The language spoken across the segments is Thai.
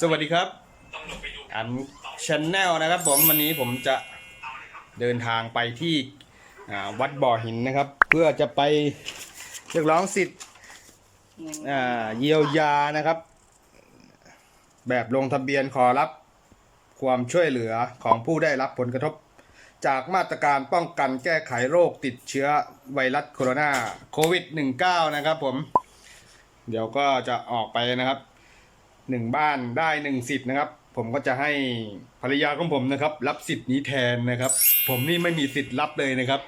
สวัสดีครับอันชแนลนะครับผมวันนี้ผมจะเดินทางไปที่วัดบ่อหินนะครับ เพื่อจะไปเรียกร้องสิทธิ์เยียวยานะครับ แบบลงทะเบียนขอรับความช่วยเหลือของผู้ได้รับผลกระทบ จากมาตรการป้องกันแก้ไขโรคติดเชื้อไวรัสโคโรนาโควิด -19 นะครับผม เดี๋ยวก็จะออกไปนะครับ หนึ่งบ้านได้หนึ่งสิทธิ์นะครับ ผมก็จะให้ภรรยาของผมนะครับ รับสิทธิ์นี้แทนนะครับ ผมนี่ไม่มีสิทธิ์รับเลยนะครับ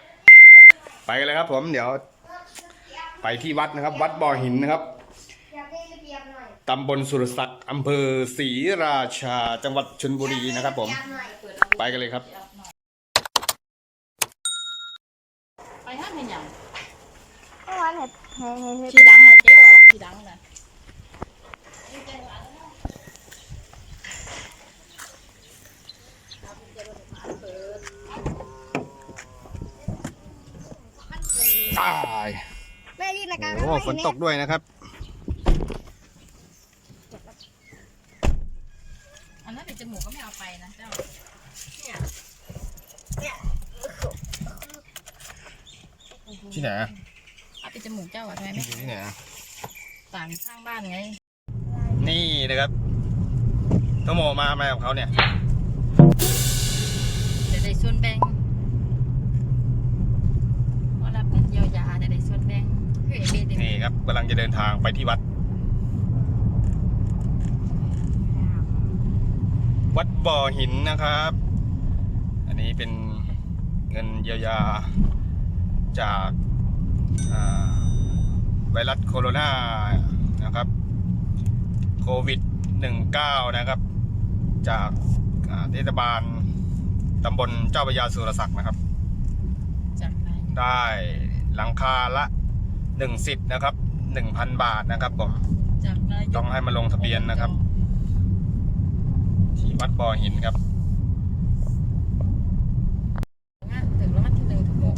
ไปกันเลยครับ ผมเดี๋ยว ไปที่วัดนะครับ วัดบ่อหินนะครับอยากได้ระเบียบหน่อยตำบลสุรศักดิ์อำเภอศรีราชาจังหวัดชลบุรีนะครับ ผมอยากหน่อยไปกันเลยครับ ไปห้ามเป็นหยังเมื่อวานเห็นเห็นเห็นเห็นขี่ดังนะเจ๊ออกขี่ดังนะ ตายแม่ยืนในกลางโอ้ฝนตกด้วยนะครับ อันนั้นเป็นจมูกก็ไม่เอาไปนะเจ้าที่ไหนอะเอาเป็นจมูกเจ้าอะทำไมไม่ที่ไหนอะต่างข้างบ้านไง นี่นะครับต้องโมมามากับเขาเนี่ย เดี๋ยวได้ส่วนแบ่งว่ารับเงินเยียวยาเดี๋ยวได้ส่วนแบ่งคือเอเบด นี่ ครับกำลังจะเดินทางไปที่วัด วัดบ่อหินนะครับ อันนี้เป็นเงินเยียวยาจากอ่าไวรัสโคโรนานะครับโควิด 19 นะครับ จากอ่าเทศบาลตำบลเจ้าพระยาสุรศักดิ์นะครับจากไหนได้หลังคาละ หนึ่งสิทธิ์นะครับหนึ่งพันบาทนะครับผมจากนายกต้องให้มาลงทะเบียนนะครับ ที่วัดบ่อหินครับงานถึงแล้วมันที่หนึ่งทุกโมง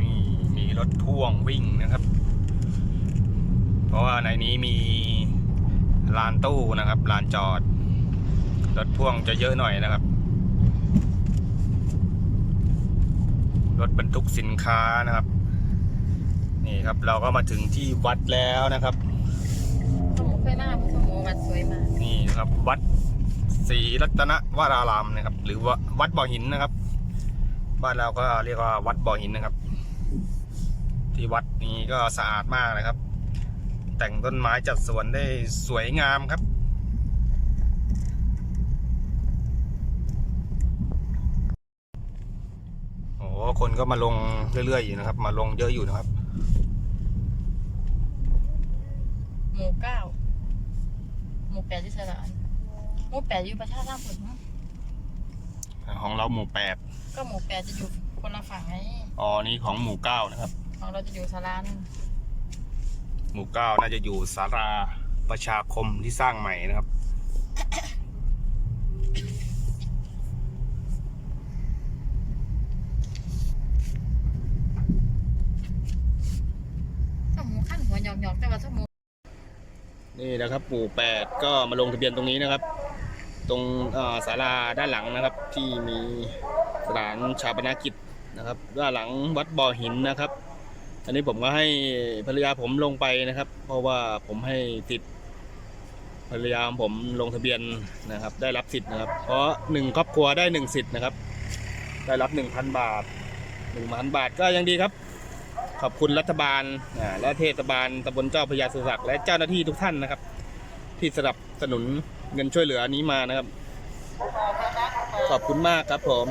นี่มีรถพ่วงวิ่งนะครับ เพราะว่าในนี้มีลานตู้นะครับลานจอด รถพ่วงจะเยอะหน่อยนะครับ รถบรรทุกสินค้านะครับ นี่ครับเราก็มาถึงที่วัดแล้วนะครับสมุกเคยหน้าพุทธโมวัดสวยมากนี่นะครับวัดศรีรัตนวรารามนะครับ หรือว่าวัดบ่อหินนะครับ บ้านเราก็เรียกว่าวัดบ่อหินนะครับ ที่วัดนี้ก็สะอาดมากนะครับ แต่งต้นไม้จัดสวนได้สวยงามครับ โอ้คนก็มาลงเรื่อยๆอยู่นะครับ มาลงเยอะอยู่นะครับ หมู่เก้าหมู่แปดที่สระอันหมู่แปดอยู่ประชาชนผลมั้งของเราหมู่แปดก็หมู่แปดจะอยู่คนละฝั่งไงอ๋อนี่ของหมู่เก้านะครับ ของเราจะอยู่สารานหมู่เก้าน่าจะอยู่สาราประชาคมที่สร้างใหม่นะครับ สมูขั้น หยอกแต่ว่าสมูนี่นะครับหมู่แปดก็มาลงทะเบียนตรงนี้นะครับ ตรงศาลาด้านหลังนะครับ ที่มีสถานชาปนกิจนะครับด้านหลังวัดบ่อหินนะครับ อันนี้ผมก็ให้ภรรยาผมลงไปนะครับ เพราะว่าผมให้ติดภรรยาของผมลงทะเบียนนะครับ ได้รับสิทธิ์นะครับ เพราะหนึ่งครอบครัวได้หนึ่งสิทธิ์นะครับ ได้รับหนึ่งพันบาทหนึ่งพันบาทก็ยังดีครับ ขอบคุณรัฐบาลและเทศบาลตำบลเจ้าพระยาสุสักดิ์และเจ้าหน้าที่ทุกท่านนะครับ ที่สนับสนุนเงินช่วยเหลือนี้มานะครับ ขอบคุณมากครับผม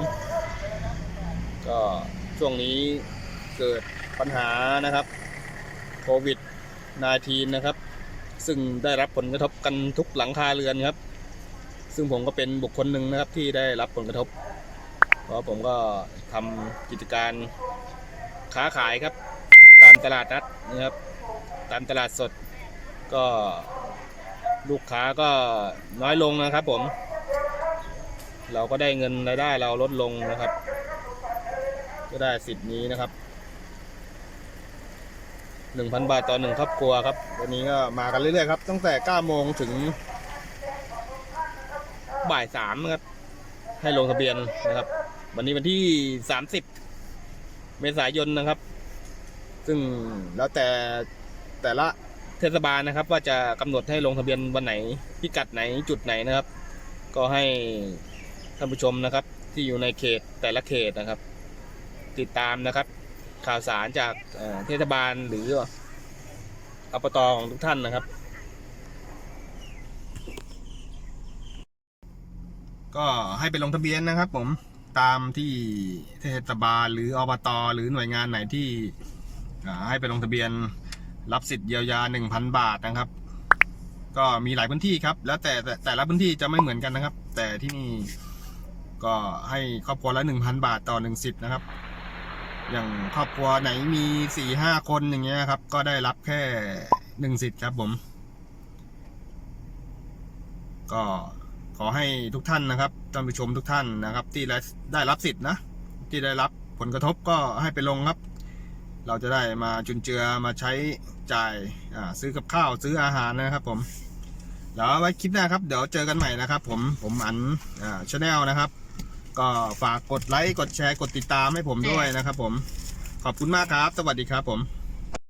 ก็ช่วงนี้เกิดปัญหานะครับโควิด -19 นะครับ ซึ่งได้รับผลกระทบกันทุกหลังคาเรือนครับ ซึ่งผมก็เป็นบุคคลหนึ่งนะครับที่ได้รับผลกระทบ เพราะผมก็ทำกิจการค้าขายครับามตลาดนัดนะครับ ตามตลาดสดก็ลูกค้าก็น้อยลงนะครับผม เราก็ได้เงินรายได้เราลดลงนะครับ ก็ได้สิทธิ์นี้นะครับหนึ่งพันบาทต่อหนึ่งครอบครัวครับ วันนี้ก็มากันเรื่อยๆครับ ตั้งแต่เก้าโมงถึงบ่ายสามครับให้ลงทะเบียนนะครับ วันนี้วันที่สามสิบเมษายนนะครับ ซึ่งแล้วแต่แต่ละเทศบาลนะครับ ว่าจะกำหนดให้ลงทะเบียนวันไหนพิกัดไหนจุดไหนนะครับ ก็ให้ท่านผู้ชมนะครับ ที่อยู่ในเขตแต่ละเขตนะครับ ติดตามนะครับ ข่าวสารจากเทศบาลหรืออบตของทุกท่านนะครับ ก็ให้ไปลงทะเบียนนะครับ ผมตามที่เทศบาลหรืออบตหรือหน่วยงานไหนที่ ให้ไปลงทะเบียนรับสิทธิ์เยียวยา 1,000 บาทนะครับ ก็มีหลายพื้นที่ครับ แล้วแต่แต่แต่ละพื้นที่จะไม่เหมือนกันนะครับ แต่ที่นี่ก็ให้ครอบครัวละ 1,000 บาทต่อ1สิทธิ์นะครับ อย่างครอบครัวไหนมีสี่ห้าคนอย่างเงี้ยครับ ก็ได้รับแค่หนึ่งสิทธิ์ครับผม ก็ขอให้ทุกท่านนะครับท่านผู้ชมทุกท่านนะครับ ที่ได้รับสิทธิ์นะ ที่ได้รับผลกระทบก็ให้ไปลงครับ เราจะได้มาจุนเจือมาใช้จ่ายซื้อกับข้าวซื้ออาหารนะครับผมแล้วไว้คลิปหน้าครับเดี๋ยวเจอกันใหม่นะครับผมผมอันชาแนลนะครับ ก็ฝากกดไลค์กดแชร์กดติดตามให้ผมด้วยนะครับผมขอบคุณมากครับ สวัสดีครับผม